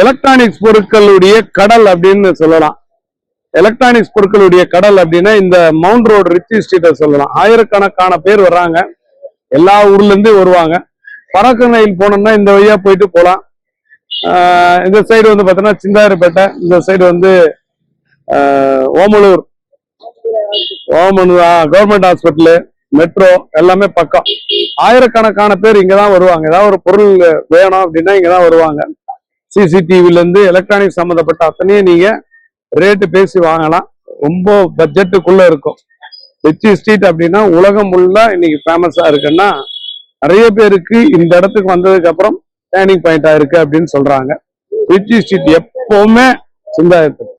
Electronics பொருட்களுடைய கடல் அப்படின்னு சொல்லலாம். எலக்ட்ரானிக்ஸ் பொருட்களுடைய கடல் அப்படின்னா இந்த மவுண்ட் ரோடு ரிச்சி ஸ்ட்ரீட்டை சொல்லலாம். ஆயிரக்கணக்கான பேர் வர்றாங்க. எல்லா ஊர்ல இருந்து வருவாங்க. பறக்க நயில் போனோம்னா இந்த வழியா போயிட்டு போகலாம் இந்த சைடு வந்து பார்த்தோன்னா சிந்தாரிப்பேட்டை இந்த சைடு வந்து Omalur. Omalur government hospital metro எல்லாமே பக்கம். ஆயிரக்கணக்கான பேர் இங்கே தான் வருவாங்க. ஏதாவது ஒரு பொருள் வேணும் அப்படின்னா இங்க தான் வருவாங்க. சிசிடிவில இருந்து எலக்ட்ரானிக் சம்மந்தப்பட்ட அத்தனையும் நீங்க ரேட்டு பேசி வாங்கலாம். ரொம்ப பட்ஜெட்டுக்குள்ள இருக்கும். ரிச்சி ஸ்ட்ரீட் அப்படின்னா உலகம் ஃபுல்லா இன்னைக்கு ஃபேமஸாக இருக்குன்னா நிறைய பேருக்கு இந்த இடத்துக்கு வந்ததுக்கு அப்புறம் டேர்னிங் பாயிண்டா இருக்கு அப்படின்னு சொல்றாங்க. ரிச்சி ஸ்ட்ரீட் எப்போவுமே சிந்தாயத்துக்கு.